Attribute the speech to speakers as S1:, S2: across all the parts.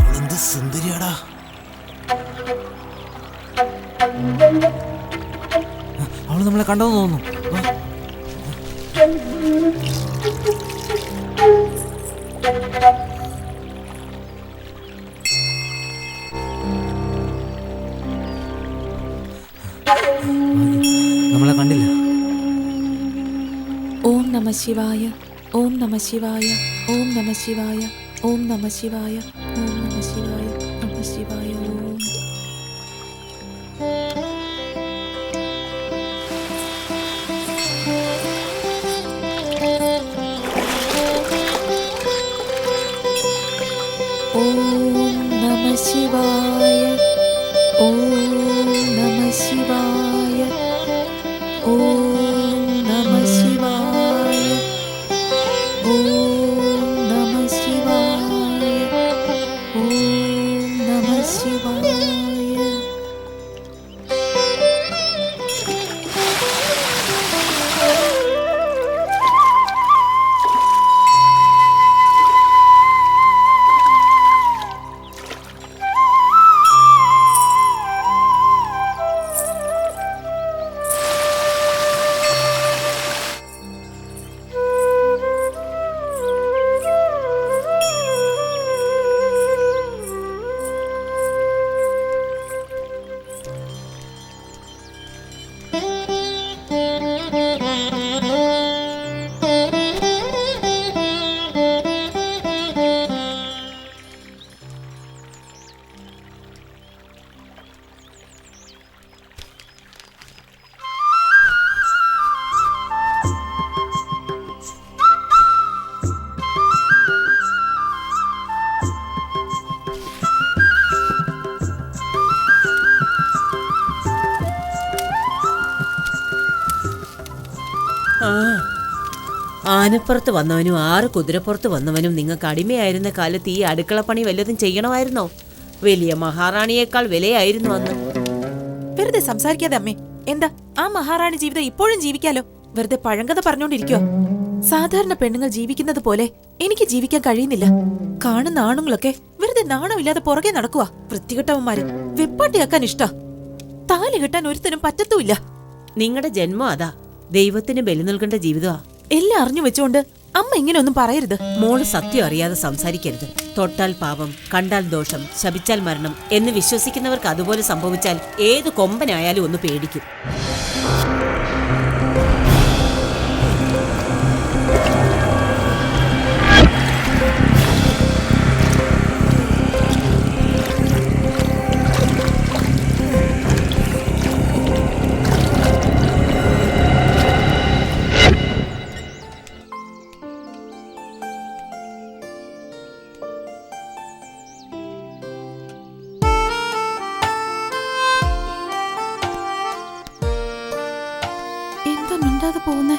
S1: അവളെന്ത് സുന്ദരിയാടാ. അവൾ നമ്മളെ കണ്ടെന്ന് തോന്നുന്നു. നമ്മളെ കണ്ടില്ല.
S2: ഓം നമ ശിവായ ഓം നമ ശിവായ ഓം നമ ശിവായ. ഓം നമ ശിവായ ഓം നമ ശിവായ നമ ശിവായ ഓം ഓം നമ ശിവായ ഓം നമ ശിവായ ഓം നമ
S3: ആ. ആനപ്പുറത്ത് വന്നവനും ആറ് കുതിരപ്പുറത്ത് വന്നവനും നിങ്ങൾക്ക് അടിമയായിരുന്ന കാലത്ത് ഈ അടുക്കളപ്പണി വല്ലതും ചെയ്യണമായിരുന്നോ? വലിയ മഹാറാണിയേക്കാൾ വിലയായിരുന്നു അന്ന്.
S2: വെറുതെ സംസാരിക്കാതെ അമ്മേ. എന്താ? ആ മഹാറാണി ജീവിതം ഇപ്പോഴും ജീവിക്കാലോ? വെറുതെ പഴങ്കഥ പറഞ്ഞോണ്ടിരിക്കോ സാധാരണ പെണ്ണുങ്ങൾ ജീവിക്കുന്നത് പോലെ എനിക്ക് ജീവിക്കാൻ കഴിയുന്നില്ല. കാണുന്ന ആണുങ്ങളൊക്കെ വെറുതെ നാണമില്ലാതെ പുറകെ നടക്കുക വൃത്തികെട്ടവന്മാര് വെപ്പാട്ടിയാക്കാൻ ഇഷ്ടാ. താലി കെട്ടാൻ ഒരുത്തനും പറ്റത്തുമില്ല.
S3: നിങ്ങളുടെ ജന്മം അതാ. ദൈവത്തിന് ബലി നൽകേണ്ട ജീവിതമാ.
S2: എല്ലാം അറിഞ്ഞു വെച്ചോണ്ട് അമ്മ ഇങ്ങനെ ഒന്നും പറയരുത്.
S3: മോൾ സത്യം അറിയാതെ സംസാരിക്കരുത്. തൊട്ടാൽ പാപം കണ്ടാൽ ദോഷം ശപിച്ചാൽ മരണം എന്ന് വിശ്വസിക്കുന്നവർക്ക് അതുപോലെ സംഭവിച്ചാൽ ഏത് കൊമ്പനായാലും ഒന്ന് പേടിക്കും.
S2: എന്താ മിണ്ടാതെ പോകുന്നേ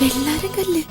S2: വെള്ളാരം കല്ല്